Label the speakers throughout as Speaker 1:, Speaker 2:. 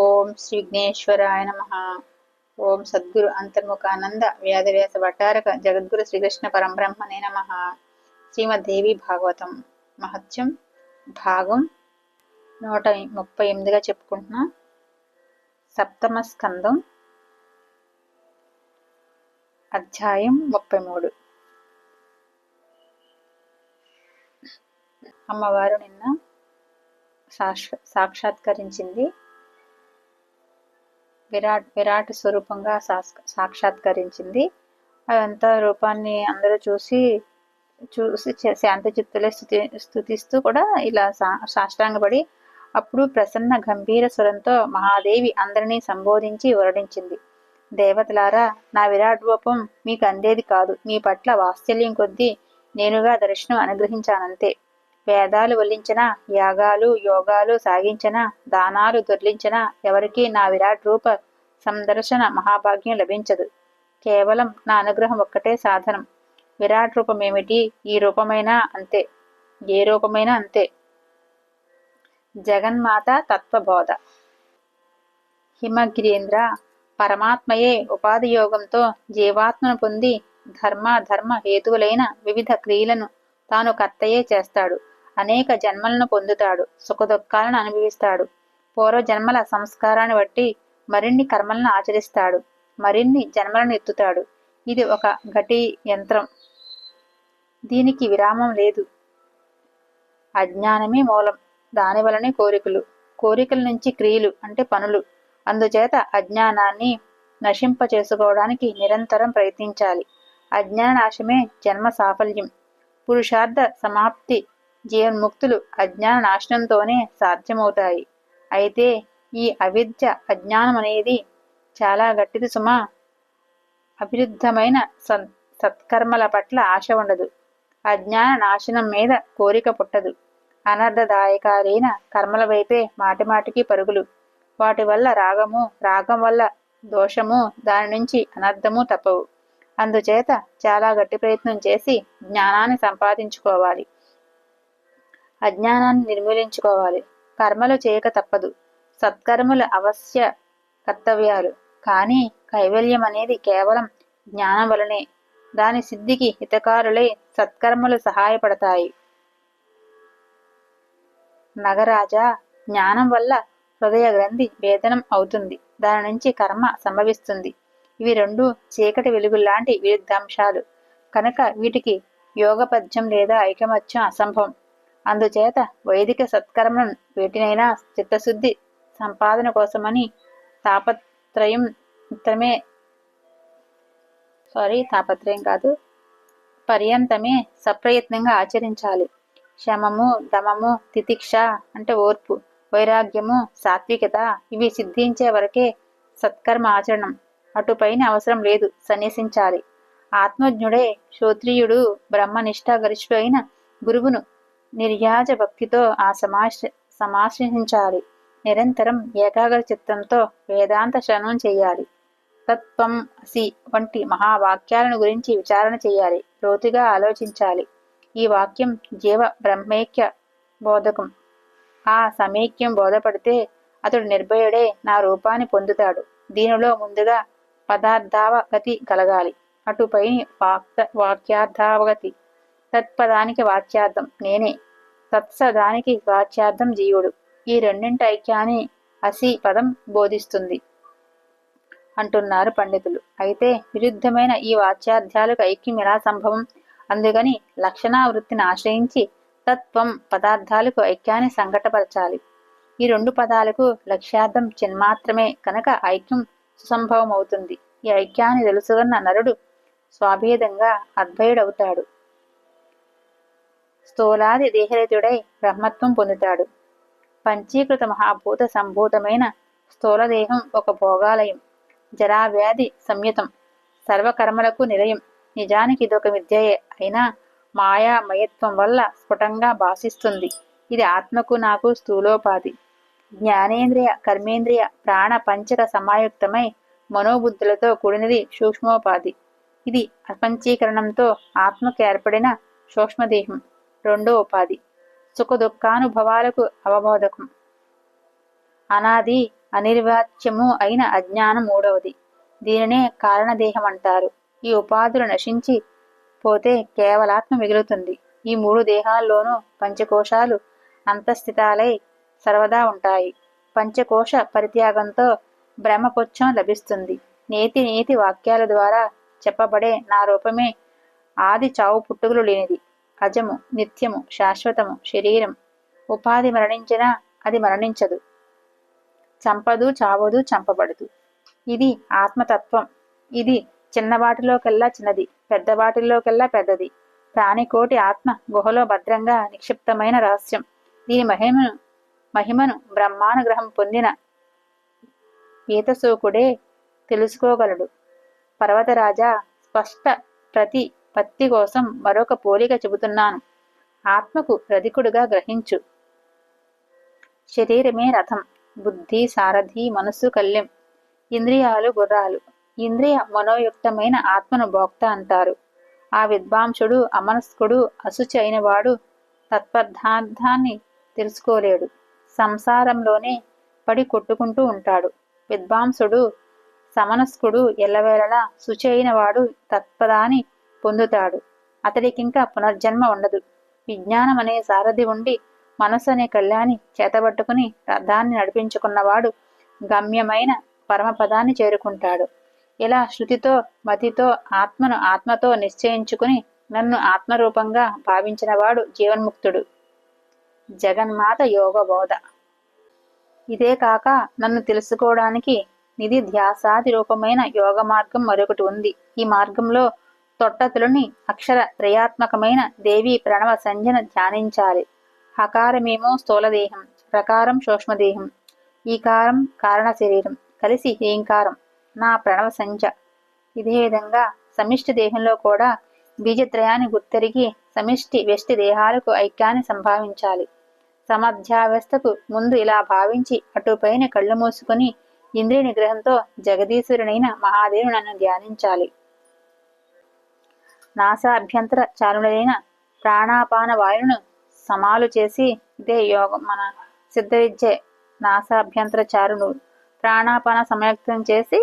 Speaker 1: ఓం శ్రీ విఘ్నేశ్వరాయ నమ. ఓం సద్గురు అంతర్ముఖానంద వ్యాధవ్యాస భట్టారక జగద్గురు శ్రీకృష్ణ పరంబ్రహ్మనే నమ. శ్రీమద్దేవి భాగవతం మహత్యం భాగం నూట ముప్పై ఎనిమిదిగా చెప్పుకుంటున్నా. సప్తమ స్కందం అధ్యాయం ముప్పై మూడు. అమ్మవారు నిన్న సాక్షాత్కరించింది. విరాట్ విరాట్ స్వరూపంగా సాక్షాత్కరించింది. అదంతా రూపాన్ని అందరూ చూసి చూసి శాంత చిత్తులే స్థుతి స్థుతిస్తూ కూడా ఇలా సా సాష్టాంగపడి అప్పుడు ప్రసన్న గంభీర స్వరంతో మహాదేవి అందరినీ సంబోధించి వరడించింది. దేవతలారా నా విరాట్ రూపం మీకు అందేది కాదు. మీ పట్ల వాత్సల్యం కొద్దీ నేనుగా దర్శనం అనుగ్రహించానంతే. వేదాలు వల్లించిన యాగాలు యోగాలు సాగించిన దానాలు దొర్లించిన ఎవరికీ నా విరాట్ రూప సందర్శన మహాభాగ్యం లభించదు. కేవలం నా అనుగ్రహం ఒక్కటే సాధనం. విరాట్ రూపమేమిటి? ఈ రూపమైనా అంతే. ఏ రూపమైనా అంతే. జగన్మాత తత్వబోధ. హిమగిరీంద్ర పరమాత్మయే ఉపాధి యోగంతో జీవాత్మను పొంది ధర్మ ధర్మ హేతువులైన వివిధ క్రియలను తాను కర్తయే చేస్తాడు. అనేక జన్మలను పొందుతాడు సుఖదుఖాలను అనుభవిస్తాడు. పూర్వ జన్మల సంస్కారాన్ని బట్టి మరిన్ని కర్మలను ఆచరిస్తాడు మరిన్ని జన్మలను ఎత్తుతాడు. ఇది ఒక ఘటి యంత్రం. దీనికి విరామం లేదు. అజ్ఞానమే మూలం దాని వలనే కోరికలు. కోరికల నుంచి క్రియలు అంటే పనులు. అందుచేత అజ్ఞానాన్ని నశింప చేసుకోవడానికి నిరంతరం ప్రయత్నించాలి. అజ్ఞాన నాశమే జన్మ సాఫల్యం. పురుషార్థ సమాప్తి జీవన్ముక్తులు అజ్ఞాన నాశనంతోనే సాధ్యమవుతాయి. అయితే ఈ అవిద్య అజ్ఞానం అనేది చాలా గట్టిది సుమా. అభివృద్ధమైన సత్కర్మల పట్ల ఆశ ఉండదు. అజ్ఞాన నాశనం మీద కోరిక పుట్టదు. అనర్థదాయకాలైన కర్మల వైపే మాటిమాటికి పరుగులు. వాటి వల్ల రాగము రాగం వల్ల దోషము దాని నుంచి అనర్థము తప్పవు. అందుచేత చాలా గట్టి ప్రయత్నం చేసి జ్ఞానాన్ని సంపాదించుకోవాలి. అజ్ఞానాన్ని నిర్మూలించుకోవాలి. కర్మలు చేయక తప్పదు. సత్కర్మలు అవశ్య కర్తవ్యాలు. కానీ కైవల్యం అనేది కేవలం జ్ఞానం వలనే. దాని సిద్ధికి హితకారులై సత్కర్మలు సహాయపడతాయి. నగరాజా జ్ఞానం వల్ల హృదయ గ్రంథి వేదనం అవుతుంది. దాని నుంచి కర్మ సంభవిస్తుంది. ఇవి రెండు చీకటి వెలుగులాంటి విరుద్ధాంశాలు. కనుక వీటికి యోగపద్యం లేదా ఐకమత్యం అసంభవం. అందుచేత వైదిక సత్కర్మను వీటినైనా చిత్తశుద్ధి సంపాదన కోసమని తాపత్రయం మిత్రమే సారీ తాపత్రయం కాదు పర్యంతమే సప్రయత్నంగా ఆచరించాలి. శమము దమము తితిక్ష అంటే ఓర్పు వైరాగ్యము సాత్వికత ఇవి సిద్ధించే వరకే సత్కర్మ ఆచరణం. అటుపైన అవసరం లేదు సన్యసించాలి. ఆత్మజ్ఞుడే శ్రోత్రియుడు బ్రహ్మనిష్ట గరిష్ఠుడు అయిన గురువును నిర్యాజ భక్తితో ఆ సమాశ సమాశ్రయించాలి. నిరంతరం ఏకాగ్ర చిత్తంతో వేదాంత శ్రవణం చేయాలి. తత్వం అసి వంటి మహావాక్యాలను గురించి విచారణ చేయాలి. లోతుగా ఆలోచించాలి. ఈ వాక్యం జీవ బ్రహ్మైక్య బోధకం. ఆ సమైక్యం బోధపడితే అతడు నిర్భయుడే నా రూపాన్ని పొందుతాడు. దీనిలో ముందుగా పదార్థావగతి కలగాలి. అటుపై వాక్యార్థావగతి. తత్పదానికి వాచ్యార్థం. నేనే. తత్సదానికి వాచ్యార్థం జీవుడు. ఈ రెండింటి ఐక్యాన్ని అసి పదం బోధిస్తుంది. అంటున్నారు పండితులు. అయితే విరుద్ధమైన ఈ వాచ్యార్థాలకు ఐక్యం ఎలా సంభవం? అందుకని లక్షణావృత్తిని ఆశ్రయించి తత్వం పదార్థాలకు ఐక్యాన్ని సంఘటపరచాలి. ఈ రెండు పదాలకు లక్ష్యార్థం చిన్మాత్రమే కనుక ఐక్యం సుసంభవం అవుతుంది ఈ ఐక్యాన్ని తెలుసుకున్న నరుడు స్వాభేదంగా అద్వయుడవుతాడు. స్థూలాది దేహరహితుడై బ్రహ్మత్వం పొందుతాడు. పంచీకృత మహాభూత సంభూతమైన స్థూలదేహం ఒక భోగాలయం జరావ్యాధి సంయుతం సర్వకర్మలకు నిలయం. నిజానికి ఇదొక విద్యయే. అయినా మాయామయత్వం వల్ల స్ఫుటంగా భాషిస్తుంది ఇది ఆత్మకు నాకు స్థూలోపాధి. జ్ఞానేంద్రియ కర్మేంద్రియ ప్రాణ పంచక సమాయుక్తమై మనోబుద్ధులతో కూడినది సూక్ష్మోపాధి. ఇది అపంచీకరణంతో ఆత్మకు ఏర్పడిన సూక్ష్మదేహం. రెండో ఉపాధి. సుఖ దుఃఖానుభవాలకు అవబోధకం. అనాది అనిర్వాచ్యము అయిన అజ్ఞానం మూడవది. దీనినే కారణదేహం అంటారు ఈ ఉపాధులు నశించి పోతే కేవలాత్మ మిగులుతుంది. ఈ మూడు దేహాల్లోనూ పంచకోశాలు అంతస్థితాలై సర్వదా ఉంటాయి. పంచకోశ పరిత్యాగంతో బ్రహ్మపుచ్చం లభిస్తుంది. నేతి నేతి వాక్యాల ద్వారా చెప్పబడే నా రూపమే ఆది చావు పుట్టుకలు లేనిది. అజము నిత్యము శాశ్వతము శరీరం. ఉపాధి మరణించినా అది మరణించదు. చంపదు చావదు చంపబడదు. ఇది ఆత్మతత్వం. ఇది చిన్నవాటిలోకెల్లా చిన్నది పెద్దవాటిలోకెల్లా పెద్దది. ప్రాణికోటి ఆత్మ గుహలో భద్రంగా నిక్షిప్తమైన రహస్యం. దీని మహిమను మహిమను బ్రహ్మానుగ్రహం పొందిన ఈతశోకుడే తెలుసుకోగలడు. పర్వతరాజా స్పష్ట ప్రతి పత్తి కోసం మరొక పోలిక చెబుతున్నాను. ఆత్మకు రధికుడుగా గ్రహించు. శరీరమే రథం. బుద్ధి సారథి మనస్సు కళ్యం. ఇంద్రియాలు గుర్రాలు. ఇంద్రియ మనోయుక్తమైన ఆత్మను భోక్త అంటారు. ఆ విద్వాంసుడు అమనస్కుడు అశుచి అయినవాడు తత్పర్థార్థాన్ని తెలుసుకోలేడు. సంసారంలోనే పడి కొట్టుకుంటూ ఉంటాడు. విద్వాంసుడు సమనస్కుడు ఎల్లవేళలా శుచి అయిన వాడు తత్పదాన్ని పొందుతాడు. అతడికింకా పునర్జన్మ ఉండదు. విజ్ఞానం అనే సారథి ఉండి మనసు అనే కళ్యాణి చేతబట్టుకుని రథాన్ని నడిపించుకున్నవాడు గమ్యమైన పరమపదాన్ని చేరుకుంటాడు. ఇలా శృతితో మతితో ఆత్మను ఆత్మతో నిశ్చయించుకుని నన్ను ఆత్మరూపంగా భావించినవాడు జీవన్ముక్తుడు. జగన్మాత యోగ బోధ ఇదే కాక నన్ను తెలుసుకోవడానికి నిధి ధ్యాసాది రూపమైన యోగ మార్గం మరొకటి ఉంది. ఈ మార్గంలో తొట్టతులని అక్షర త్రయాత్మకమైన దేవి ప్రణవ సంజన ధ్యానించాలి. హకారమేమో స్థూలదేహం ప్రకారం సూక్ష్మదేహం ఈకారం కారణ శరీరం కలిసి ఏంకారం నా ప్రణవ సంజ ఇదే విధంగా సమిష్టి దేహంలో కూడా బీజత్రయాన్ని గుర్తెరిగి సమిష్టి వ్యష్టి దేహాలకు ఐక్యాన్ని సంభావించాలి. సమధ్యావస్థకు ముందు ఇలా భావించి అటుపైన కళ్ళు మూసుకుని ఇంద్రియ నిగ్రహంతో జగదీశ్వరునైన మహాదేవుడు నన్ను ధ్యానించాలి. నాసాభ్యంతర చాలుడైన ప్రాణాపాన వాయువును సమాలు చేసి ఇదే యోగం. మన సిద్ధ విద్య నాసాభ్యంతర చారుడు ప్రాణాపాన సమయక్తం చేసి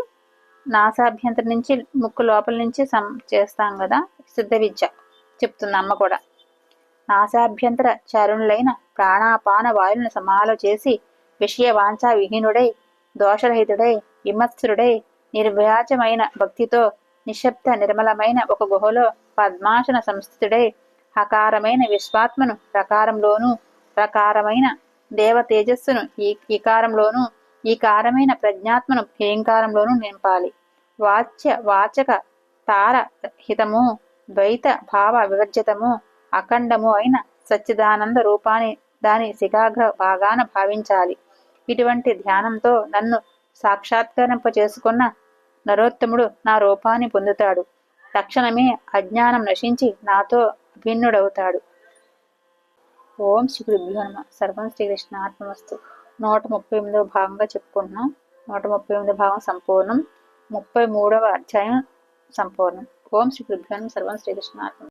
Speaker 1: నాసాభ్యంతర నుంచి ముక్కు లోపల నుంచి సం చేస్తాం కదా సిద్ధ విద్య చెప్తుంది అమ్మ కూడా. నాసాభ్యంతర చారుణులైన ప్రాణాపాన వాయువులను సమాలో చేసి విషయ వాంఛా విహీనుడై దోషరహితుడై విమత్సురుడై నిర్వ్యాజమైన భక్తితో నిశ్శబ్ద నిర్మలమైన ఒక గుహలో పద్మాసన సంస్థితుడై అకారమైన విశ్వాత్మను ప్రకారంలోనూ ప్రకారమైన దేవ తేజస్సును ఈ ఈకారంలోనూ ఈ కారమైన ప్రజ్ఞాత్మను హేంకారంలోనూ నింపాలి. వాచ్య వాచక తార హితము ద్వైత భావ వివర్జితము అఖండము అయిన సచ్చిదానంద రూపాన్ని దాని శిఖాగ్ర భాగాన భావించాలి. ఇటువంటి ధ్యానంతో నన్ను సాక్షాత్కరింప చేసుకున్న నరోత్తముడు నా రూపాన్ని పొందుతాడు. తక్షణమే అజ్ఞానం నశించి నాతో భిన్నుడవుతాడు ఓం శ్రీ గురుభ్యో నమ. సర్వం శ్రీకృష్ణ ఆత్మవస్తు నూట ముప్పై ఎనిమిదవ భాగంగా చెప్పుకుంటున్నాం. నూట ముప్పై ఎనిమిదవ భాగం సంపూర్ణం. ముప్పై మూడవ అధ్యాయం సంపూర్ణం. ఓం శ్రీ గురుభ్యో నమ. సర్వం శ్రీకృష్ణ ఆత్మ